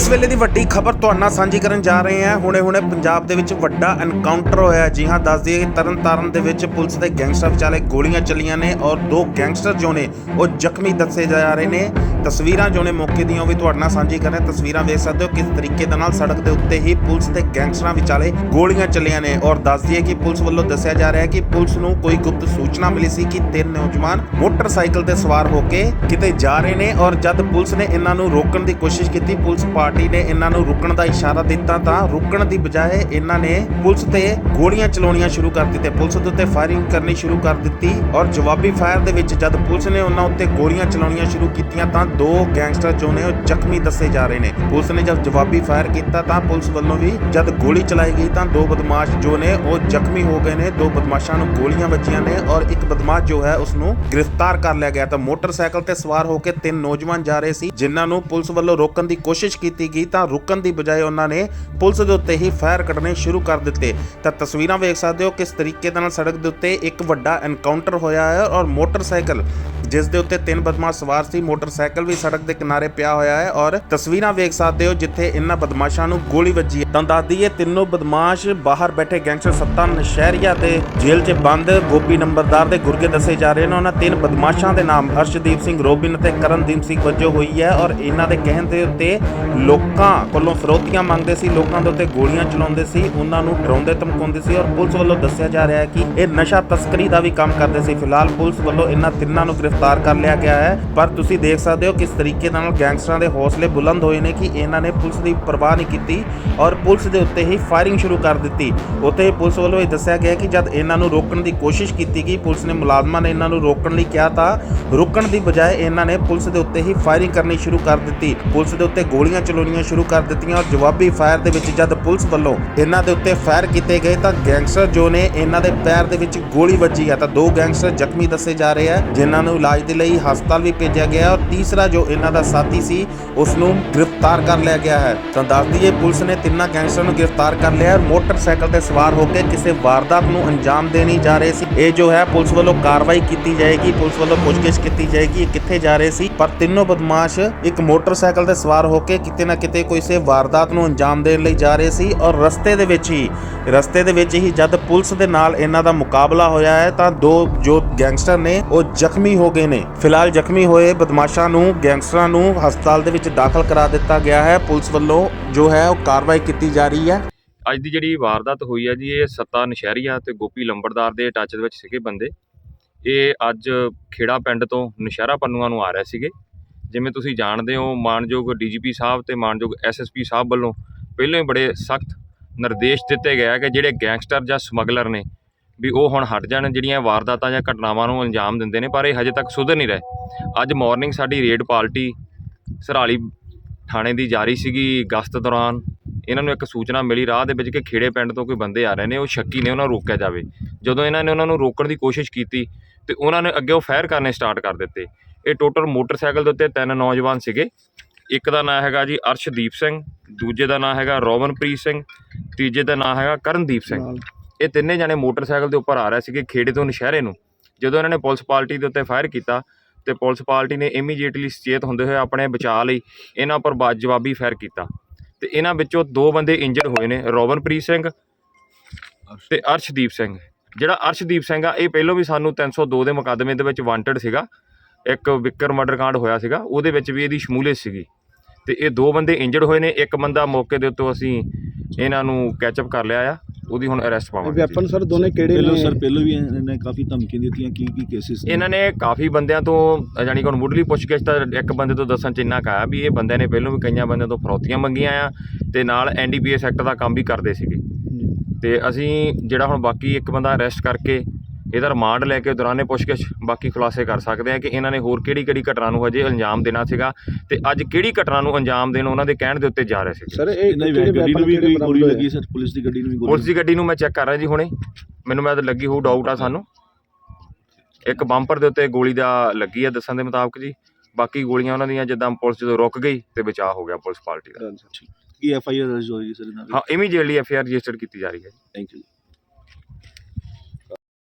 ਇਸ ਵੇਲੇ ਦੀ ਵੱਡੀ ਖਬਰ ਤੁਹਾਡੇ ਨਾਲ ਸਾਂਝੀ ਕਰਨ ਜਾ ਰਹੇ ਹਾਂ। ਹੁਣੇ-ਹੁਣੇ ਪੰਜਾਬ ਦੇ ਵਿੱਚ ਵੱਡਾ ਐਨਕਾਊਂਟਰ ਹੋਇਆ। ਜੀ ਹਾਂ, ਦੱਸ ਦਈਏ ਕਿ ਤਰਨਤਾਰਨ ਦੇ ਵਿੱਚ ਪੁਲਿਸ ਦੇ ਗੈਂਗਸਟਰ ਵਿਚਾਲੇ ਗੋਲੀਆਂ ਚੱਲੀਆਂ ਨੇ ਔਰ ਦੋ ਗੈਂਗਸਟਰ ਜੋ ਨੇ, ਉਹ ਜ਼ਖਮੀ ਦੱਸੇ ਜਾ ਰਹੇ ਨੇ। ਤਸਵੀਰਾਂ ਜੋ ਨੇ ਮੌਕੇ ਦੀਆਂ ਉਹ ਵੀ ਤੁਹਾਡੇ ਨਾਲ ਸਾਂਝੀ ਕਰ ਰਹੇ। ਤਸਵੀਰਾਂ ਵੇਖ ਸਕਦੇ ਹੋ ਕਿਸ ਤਰੀਕੇ ਦੇ ਨਾਲ ਸੜਕ ਦੇ ਉੱਤੇ ਹੀ ਪੁਲਿਸ ਤੇ ਗੈਂਗਸਟਰਾਂ ਵਿਚਾਲੇ ਗੋਲੀਆਂ ਚੱਲੀਆਂ ਨੇ ਔਰ ਦੱਸ ਦਈਏ ਕਿ ਪੁਲਿਸ ਵੱਲੋਂ ਦੱਸਿਆ ਜਾ ਰਿਹਾ ਹੈ ਕਿ ਪੁਲਿਸ ਨੂੰ ਕੋਈ ਗੁਪਤ ਸੂਚਨਾ ਮਿਲੀ ਸੀ ਕਿ ਤਿੰਨ ਨੌਜਵਾਨ ਮੋਟਰਸਾਈਕਲ ਤੇ ਸਵਾਰ ਹੋ ਕੇ ਕਿਤੇ ਜਾ ਰਹੇ ਨੇ ਔਰ ਜਦ ਪੁਲਿਸ ਨੇ ਇਹਨਾਂ ਨੂੰ ਰੋਕਣ ਦੀ ਕੋਸ਼ਿਸ਼ ਕੀਤੀ, ਪੁਲਿਸ ਪਾਰਟੀ ਨੇ ਇਹਨਾਂ ਨੂੰ ਰੁਕਣ ਦਾ ਇਸ਼ਾਰਾ ਦਿੱਤਾ ਤਾਂ ਰੁਕਣ ਦੀ ਬਜਾਏ ਇਹਨਾਂ ਨੇ ਪੁਲਿਸ ਤੇ ਗੋਲੀਆਂ ਚਲਾਉਣੀਆਂ ਸ਼ੁਰੂ ਕਰ ਦਿੱਤੇ ਪੁਲਿਸ ਦੇ ਉੱਤੇ ਫਾਇਰਿੰਗ ਕਰਨੀ ਸ਼ੁਰੂ ਕਰ ਦਿੱਤੀ ਔਰ ਜਵਾਬੀ ਫਾਇਰ ਦੇ ਵਿੱਚ ਜਦ ਪੁਲਿਸ ਨੇ ਉਹਨਾਂ ਉੱਤੇ ਗੋਲੀਆਂ ਚਲਾਉਣੀਆਂ ਸ਼ੁਰੂ ਕੀਤੀਆਂ ਤਾਂ ਦੋ ਗੈਂਗਸਟਰ ਜੋ ਨੇ ਉਹ ਜ਼ਖਮੀ ਦੱਸੇ ਜਾ ਰਹੇ ਨੇ। ਪੁਲਿਸ ਨੇ ਜਦ ਜਵਾਬੀ ਫਾਇਰ ਕੀਤਾ ਤਾਂ ਪੁਲਿਸ ਵੱਲੋਂ ਵੀ ਜਦ ਗੋਲੀ ਚਲਾਈ ਗਈ ਤਾਂ ਦੋ ਬਦਮਾਸ਼ ਜੋ ਨੇ ਉਹ ਜ਼ਖਮੀ ਹੋ ਗਏ ਨੇ। ਦੋ ਬਦਮਾਸ਼ਾਂ ਨੂੰ ਗੋਲੀਆਂ ਵੱਜੀਆਂ ਨੇ ਔਰ ਇੱਕ ਬਦਮਾਸ਼ ਜੋ ਹੈ ਉਸ ਨੂੰ ਗ੍ਰਿਫਤਾਰ ਕਰ ਲਿਆ ਗਿਆ ਤਾਂ ਮੋਟਰਸਾਈਕਲ ਤੇ ਸਵਾਰ ਹੋ ਕੇ ਤਿੰਨ ਨੌਜਵਾਨ ਜਾ ਰਹੇ ਸੀ, ਜਿਨ੍ਹਾਂ ਨੂੰ ਪੁਲਿਸ ਵੱਲੋਂ ਰੋਕਣ ਦੀ ਕੋਸ਼ਿਸ਼ ਕੀਤੀ ਗਈ ਤਾਂ ਰੁਕਣ ਦੀ ਬਜਾਏ ਉਹਨਾਂ ਨੇ ਪੁਲਿਸ ਦੇ ਉੱਤੇ ਹੀ ਫਾਇਰ ਕੱਢਣੇ ਸ਼ੁਰੂ ਕਰ ਦਿੱਤੇ। ਤਾਂ ਤਸਵੀਰਾਂ ਵੇਖ ਸਕਦੇ ਹੋ ਕਿਸ ਤਰੀਕੇ ਦੇ ਨਾਲ ਸੜਕ ਦੇ ਉੱਤੇ ਇੱਕ ਵੱਡਾ ਐਨਕਾਊਂਟਰ ਹੋਇਆ ਹੈ ਔਰ ਮੋਟਰਸਾਈਕਲ ਜਿਸ ਦੇ ਉੱਤੇ ਤਿੰਨ ਬਦਮਾਸ਼ ਸਵਾਰ ਸੀ, ਮੋਟਰਸਾਈਕਲ ਵੀ ਸੜਕ ਦੇ ਕਿਨਾਰੇ ਪਿਆ ਹੋਇਆ ਹੈ ਔਰ ਤਸਵੀਰਾਂ ਵੇਖ ਸਕਦੇ ਹੋ ਜਿੱਥੇ ਇਹਨਾਂ ਬਦਮਾਸ਼ਾਂ ਨੂੰ ਗੋਲੀ ਵੱਜੀ ਹੈ। ਤਾਂ ਦੱਸ ਦਈਏ, ਤਿੰਨੋਂ ਬਦਮਾਸ਼ ਬਾਹਰ ਬੈਠੇ ਗੈਂਗਸਟਰ ਸੱਤਾ ਨਸ਼ਹਿਰੀਆ ਤੇ ਜੇਲ੍ਹ 'ਚ ਬੰਦ, ਗੋਪੀ ਨੰਬਰਦਾਰ ਦੇ ਗੁਰਗੇ ਦੱਸੇ ਜਾ ਰਹੇ ਨੇ। ਉਹਨਾਂ ਤਿੰਨ ਬਦਮਾਸ਼ਾਂ ਦੇ ਨਾਮ ਅਰਸ਼ਦੀਪ ਸਿੰਘ ਰੋਬਿਨ ਅਤੇ ਕਰਨਦੀਪ ਸਿੰਘ ਵਜੋਂ ਹੋਈ ਹੈ ਔਰ ਇਹਨਾਂ ਦੇ ਕਹਿਣ ਦੇ ਉੱਤੇ ਲੋਕਾਂ ਕੋਲੋਂ ਫਰੋਤੀਆਂ ਮੰਗਦੇ ਸੀ, ਲੋਕਾਂ ਦੇ ਉੱਤੇ ਗੋਲੀਆਂ ਚਲਾਉਂਦੇ ਸੀ, ਉਹਨਾਂ ਨੂੰ ਡਰਾਉਂਦੇ ਧਮਕਾਉਂਦੇ ਸੀ ਔਰ ਪੁਲਿਸ ਵੱਲੋਂ ਦੱਸਿਆ ਜਾ ਰਿਹਾ ਹੈ ਕਿ ਇਹ ਨਸ਼ਾ ਤਸਕਰੀ ਦਾ ਵੀ ਕੰਮ ਕਰਦੇ ਸੀ। ਫਿਲਹਾਲ ਪੁਲਿਸ ਵੱਲੋਂ ਇਹਨਾਂ ਤਿੰਨਾਂ ਨੂੰ ਗ੍ਰਿਫਤਾਰ ਕਰ ਲਿਆ ਗਿਆ ਹੈ। ਪਰ ਤੁਸੀਂ ਦੇਖ ਸਕਦੇ ਹੋ ਕਿਸ ਤਰੀਕੇ ਨਾਲ ਗੈਂਗਸਟਰਾਂ ਦੇ ਹੌਸਲੇ ਬੁਲੰਦ ਹੋਏ ਨੇ ਕਿ ਇਹਨਾਂ ਨੇ ਪੁਲਿਸ ਦੀ ਪਰਵਾਹ ਨਹੀਂ ਕੀਤੀ ਔਰ ਪੁਲਿਸ ਦੇ ਉੱਤੇ ਹੀ ਫਾਇਰਿੰਗ ਸ਼ੁਰੂ ਕਰ ਦਿੱਤੀ। ਉੱਥੇ ਪੁਲਿਸ ਵੱਲੋਂ ਇਹ ਦੱਸਿਆ ਗਿਆ ਕਿ ਜਦ ਇਹਨਾਂ ਨੂੰ ਰੋਕਣ ਦੀ ਕੋਸ਼ਿਸ਼ ਕੀਤੀ ਗਈ, ਪੁਲਿਸ ਨੇ ਮੁਲਾਜ਼ਮਾਂ ਨੇ ਇਹਨਾਂ ਨੂੰ ਰੋਕਣ ਲਈ ਕਿਹਾ ਤਾਂ ਰੁਕਣ ਦੀ ਬਜਾਏ ਇਹਨਾਂ ਨੇ ਪੁਲਿਸ ਦੇ ਉੱਤੇ ਹੀ ਫਾਇਰਿੰਗ ਕਰਨੀ ਸ਼ੁਰੂ ਕਰ ਦਿੱਤੀ। ਪੁਲਿਸ ਦੇ ਉੱਤੇ ਗੋਲੀਆਂ ਚਲਾਉਣੀਆਂ ਸ਼ੁਰੂ ਕਰ ਦਿੱਤੀਆਂ ਔਰ ਜਵਾਬੀ ਫਾਇਰ ਦੇ ਵਿੱਚ ਜਦ ਪੁਲਿਸ ਵੱਲੋਂ ਇਹਨਾਂ ਦੇ ਉੱਤੇ ਫਾਇਰ ਕੀਤੇ ਗਏ ਤਾਂ ਗੈਂਗਸਟਰ ਜੋ ਨੇ ਇਹਨਾਂ ਦੇ ਪੈਰ ਦੇ ਵਿੱਚ ਗੋਲੀ ਵੱਜੀ ਹੈ ਤਾਂ ਦੋ ਗੈਂਗਸਟਰ ਜ਼ਖਮੀ ਦੱਸੇ ਜਾ ਰਹੇ ਆ ਜਿਨ੍ਹਾਂ ਨੂੰ ਇਲਾਜ ਦੇ ਲਈ ਹਸਪਤਾਲ ਵੀ ਭੇਜਿਆ ਗਿਆ ਔਰ ਤੀਸਰਾ ਜੋ ਇਹਨਾਂ ਦਾ ਸਾਥੀ ਸੀ ਉਸ ਨੂੰ ਗ੍ਰਿਫਤਾਰ ਕਰ ਲਿਆ ਗਿਆ ਹੈ। ਤਾਂ ਦੱਸ ਦਈਏ, ਪੁਲਿਸ ਨੇ ਤਿੰਨਾਂ ਗੈਂਗਸਟਰ ਨੂੰ ਗ੍ਰਿਫਤਾਰ ਕਰ ਲਿਆ ਹੈ ਮੋਟਰਸਾਈਕਲ ਤੇ ਸਵਾਰ ਹੋ ਕੇ ਕਿਸੇ ਵਾਰਦਾਤ ਨੂੰ ਅੰਜਾਮ ਦੇਣੀ ਜਾ ਰਹੇ ਸੀ। ਇਹ ਜੋ ਹੈ, ਪੁਲਿਸ ਵੱਲੋਂ ਕਾਰਵਾਈ ਕੀਤੀ ਜਾਏਗੀ, ਪੁਲਿਸ ਵੱਲੋਂ ਪੁੱਛਗਿੱਛ ਕੀਤੀ ਜਾਏਗੀ, ਇਹ ਕਿੱਥੇ ਜਾ ਰਹੇ ਸੀ। ਪਰ ਤਿੰਨੋਂ ਬਦਮਾਸ਼ ਇੱਕ ਮੋਟਰਸਾਈਕਲ ਤੇ ਸਵਾਰ ਹੋ ਕੇ ਕਿਤੇ ਨਾ ਕਿਤੇ ਕੋਈ ਸੇ ਵਾਰਦਾਤ ਨੂੰ ਅੰਜਾਮ ਦੇਣ ਲਈ ਜਾ ਰਹੇ ਸੀ ਔਰ ਰਸਤੇ ਦੇ ਵਿੱਚ ਹੀ, ਰਸਤੇ ਦੇ ਵਿੱਚ ਹੀ ਜਦ ਪੁਲਿਸ ਦੇ ਨਾਲ ਇਹਨਾਂ ਦਾ ਮੁਕਾਬਲਾ ਹੋਇਆ ਹੈ, ਤਾਂ ਦੋ ਜੋ ਗੈਂਗਸਟਰ ਨੇ, ਉਹ ਜ਼ਖਮੀ ਹੋ ਗਏ ਨੇ। ਫਿਲਹਾਲ ਜ਼ਖਮੀ ਹੋਏ ਬਦਮਾਸ਼ਾਂ ਨੂੰ, ਗੈਂਗਸਟਰਾਂ ਨੂੰ ਹਸਪਤਾਲ ਦੇ ਵਿੱਚ ਦਾਖਲ ਕਰਾ ਦਿੱਤਾ ਗਿਆ ਹੈ। ਪੁਲਿਸ ਵੱਲੋਂ ਜੋ ਹੈ ਉਹ ਕਾਰਵਾਈ ਕੀਤੀ ਜਾ ਰਹੀ ਹੈ। ਅੱਜ ਦੀ ਜਿਹੜੀ ਵਾਰਦਾਤ ਹੋਈ ਹੈ ਜੀ, ਇਹ ਸੱਤਾ ਨਸ਼ਹਿਰੀਆ ਤੇ ਗੋਪੀ ਲੰਬੜਦਾਰ ਦੇ ਟੱਚ ਦੇ ਵਿੱਚ ਸੀਗੇ ਬੰਦੇ। ਇਹ ਅੱਜ ਖੇੜਾ ਪਿੰਡ ਤੋਂ ਨਸ਼ਹਿਰਾ ਪੰਨੂਆਂ ਨੂੰ ਆ ਰਹੇ ਸੀਗੇ। ਜਿਵੇਂ ਤੁਸੀਂ ਜਾਣਦੇ ਹੋ, ਮਾਨਯੋਗ ਡੀਜੀਪੀ ਸਾਹਿਬ ਤੇ ਮਾਨਯੋਗ ਐਸਐਸਪੀ ਸਾਹਿਬ ਵੱਲੋਂ ਪਹਿਲਾਂ ਹੀ ਬੜੇ ਸਖਤ ਨਿਰਦੇਸ਼ ਦਿੱਤੇ ਗਏ ਕਿ ਜਿਹੜੇ ਗੈਂਗਸਟਰ ਜਾਂ ਸਮਗਲਰ ਨੇ ਵੀ ਉਹ ਹੁਣ ਹਟ ਜਾਣ, ਜਿਹੜੀਆਂ ਵਾਰਦਾਤਾਂ ਜਾਂ ਘਟਨਾਵਾਂ ਨੂੰ ਅੰਜਾਮ ਦਿੰਦੇ ਨੇ, ਪਰ ਇਹ ਹਜੇ ਤੱਕ ਸੁਧਰ ਨਹੀਂ ਰਹੇ। ਅੱਜ ਮਾਰਨਿੰਗ ਸਾਡੀ ਰੇਡ ਪਾਰਟੀ ਸਰਾਲੀ ਥਾਣੇ ਦੀ ਜਾਰੀ ਸੀਗੀ ਗਸ਼ਤ ਦੌਰਾਨ। ਇਹਨਾਂ ਨੂੰ ਇੱਕ ਸੂਚਨਾ ਮਿਲੀ, ਰਾਹ ਦੇ ਵਿੱਚ ਕਿ ਖੇੜੇ ਪਿੰਡ ਤੋਂ ਕੋਈ ਬੰਦੇ ਆ ਰਹੇ ਨੇ, ਉਹ ਸ਼ੱਕੀ ਨੇ, ਉਹਨਾਂ ਨੂੰ ਰੋਕਿਆ ਜਾਵੇ। ਜਦੋਂ ਇਹਨਾਂ ਨੇ ਉਹਨਾਂ ਨੂੰ ਰੋਕਣ ਦੀ ਕੋਸ਼ਿਸ਼ ਕੀਤੀ, ਤੇ ਉਹਨਾਂ ਨੇ ਅੱਗੇ ਉਹ ਫਾਇਰ ਕਰਨੇ ਸਟਾਰਟ ਕਰ ਦਿੱਤੇ। ਇਹ ਟੋਟਲ ਮੋਟਰਸਾਈਕਲ ਦੇ ਉੱਤੇ ਤਿੰਨ ਨੌਜਵਾਨ ਸੀਗੇ। ਇੱਕ ਦਾ ਨਾਮ ਹੈਗਾ ਜੀ ਅਰਸ਼ਦੀਪ ਸਿੰਘ, ਦੂਜੇ ਦਾ ਨਾਮ ਹੈਗਾ ਰੋਵਨਪ੍ਰੀਤ ਸਿੰਘ, ਤੀਜੇ ਦਾ ਨਾਮ ਹੈਗਾ ਕਰਨਦੀਪ ਸਿੰਘ। ਇਹ ਤਿੰਨੇ ਜਣੇ ਮੋਟਰਸਾਈਕਲ ਦੇ ਉੱਪਰ ਆ ਰਹੇ ਸੀਗੇ ਖੇੜੇ ਤੋਂ ਨਸ਼ਹਿਰੇ ਨੂੰ। ਜਦੋਂ ਇਹਨਾਂ ਨੇ ਪੁਲਿਸ ਪਾਰਟੀ ਦੇ ਉੱਤੇ ਫਾਇਰ ਕੀਤਾ ਤੇ ਪੁਲਿਸ ਪਾਰਟੀ ਨੇ ਇਮੀਡੀਏਟਲੀ ਸੁਚੇਤ ਹੁੰਦੇ ਹੋਏ ਆਪਣੇ ਬਚਾਅ ਲਈ ਇਹਨਾਂ ਉੱਪਰ ਬਾ- ਜਵਾਬੀ ਫਾਇਰ ਕੀਤਾ। ਤੇ ਇਹਨਾਂ ਵਿੱਚੋਂ ਦੋ ਬੰਦੇ ਇੰਜਰਡ ਹੋਏ ਨੇ ਰੋਬਨਪ੍ਰੀਤ ਸਿੰਘ ਤੇ ਅਰਸ਼ਦੀਪ ਸਿੰਘ। ਜਿਹੜਾ ਅਰਸ਼ਦੀਪ ਸਿੰਘ ਆ, ਇਹ ਪਹਿਲਾਂ ਵੀ ਸਾਨੂੰ 302 ਦੇ ਮੁਕੱਦਮੇ ਦੇ ਵਿੱਚ ਵਾਂਟਡ ਸੀਗਾ। ਇੱਕ ਵਿਕਰ ਮਰਡਰ ਕਾਂਡ ਹੋਇਆ ਸੀਗਾ, ਉਹਦੇ ਵਿੱਚ ਵੀ ਇਹਦੀ ਸ਼ਮੂਲੀਅਤ ਸੀਗੀ। ਤੇ ਇਹ ਦੋ ਬੰਦੇ ਇੰਜਰਡ ਹੋਏ ਨੇ, ਇੱਕ ਬੰਦਾ ਮੌਕੇ ਦੇ ਉੱਤੋਂ ਅਸੀਂ ਇਹਨਾਂ ਨੂੰ ਕੈਚਅਪ ਕਰ ਲਿਆ ਆ। ਉਹਦੀ ਹੁਣ ਅਰੈਸਟ ਪਾਵਾਂਗੇ। ਵੈਪਨ ਸਰ ਦੋਨੇ ਕਿਹੜੇ ਪਹਿਲਾਂ ਨੇ? ਸਰ ਪਹਿਲਾਂ ਵੀ ਇਹਨਾਂ ਨੇ ਕਾਫੀ ਧਮਕੀਆਂ ਦਿੱਤੀਆਂ ਕੀ ਕੀ ਕੇਸਿਸ ਇਹਨਾਂ ਨੇ ਕਾਫੀ ਬੰਦਿਆਂ ਤੋਂ ਅ, ਜਾਣੀ ਕਿ ਹੁਣ ਮੁੱਢਲੀ ਪੁੱਛਗਿੱਛ ਤਾਂ ਇੱਕ ਬੰਦੇ ਤੋਂ ਦੱਸਣ ਚ ਇੰਨਾ ਕੁ ਆਇਆ ਵੀ ਇਹ ਬੰਦਿਆਂ ਨੇ ਪਹਿਲਾਂ ਵੀ ਕਈਆਂ ਬੰਦਿਆਂ ਤੋਂ ਫਰੌਤੀਆਂ ਮੰਗੀਆਂ ਆ ਤੇ ਨਾਲ ਐਨਡੀਪੀਐਸ ਐਕਟ ਦਾ ਕੰਮ ਵੀ ਕਰਦੇ ਸੀਗੇ। ਤੇ ਅਸੀਂ ਜਿਹੜਾ ਹੁਣ ਬਾਕੀ ਇੱਕ ਬੰਦਾ ਅਰੈਸਟ ਕਰਕੇ ਇਹਦਾ ਰਿਮਾਂਡ ਲੈ ਕੇ ਦੌਰਾਨੇ ਪੁੱਛਗਿੱਛ ਬਾਕੀ ਖੁਲਾਸੇ ਕਰ ਸਕਦੇ ਆ ਕਿ ਇਹਨਾਂ ਨੇ ਹੋਰ ਕਿਹੜੀ ਕਿਹੜੀ ਘਟਨਾ ਨੂੰ ਹਜੇ ਅੰਜਾਮ ਦੇਣਾ ਸੀਗਾ ਤੇ ਅੱਜ ਕਿਹੜੀ ਘਟਨਾ ਨੂੰ ਅੰਜਾਮ ਦੇਣ ਉਹਨਾਂ ਦੇ ਕਹਿਣ ਦੇ ਉੱਤੇ ਜਾ ਰਹੇ ਸੀਗੇ। ਸਰ ਇਹ ਇਹਨਾਂ ਦੀ ਕਿਹੜੇ ਗੱਡੀ ਨੂੰ ਵੀ ਕੋਈ ਗੋਲੀ ਲੱਗੀ ਸਰ ਪੁਲਿਸ ਦੀ ਗੱਡੀ ਨੂੰ ਵੀ ਗੋਲੀ ਪੁਲਿਸ ਦੀ ਗੱਡੀ ਨੂੰ ਮੈਂ ਚੈੱਕ ਕਰ ਰਿਹਾ ਜੀ ਹੁਣੇ। ਮੈਨੂੰ ਮੈਂ ਤਾਂ ਲੱਗੀ ਹੋਊ ਡਾਊਟ ਆ ਸਾਨੂੰ। ਇੱਕ ਬੰਪਰ ਦੇ ਉੱਤੇ ਗੋਲੀ ਦਾ ਲੱਗੀ ਆ ਦੱਸਣ ਦੇ ਮੁਤਾਬਕ ਜੀ। ਬਾਕੀ ਗੋਲੀਆਂ ਉਹਨਾਂ ਦੀਆਂ ਜਿੱਦਾਂ ਪੁਲਿਸ ਜਦੋਂ ਰੁਕ ਗਈ ਤੇ ਬਚਾਅ ਹੋ ਗਿਆ ਪੁਲਿਸ ਪਾਰਟੀ ਦਾ? ਕੀ ਐਫ ਆਈ ਆਰ ਦਰਜ ਹੋਈ ਸਰ ਇਹਨਾਂ ਦੀ? ਹਾਂ immediately F I R registered ਕੀਤੀ ਜਾ ਰਹੀ ਹੈ ਥੈਂਕ ਯੂ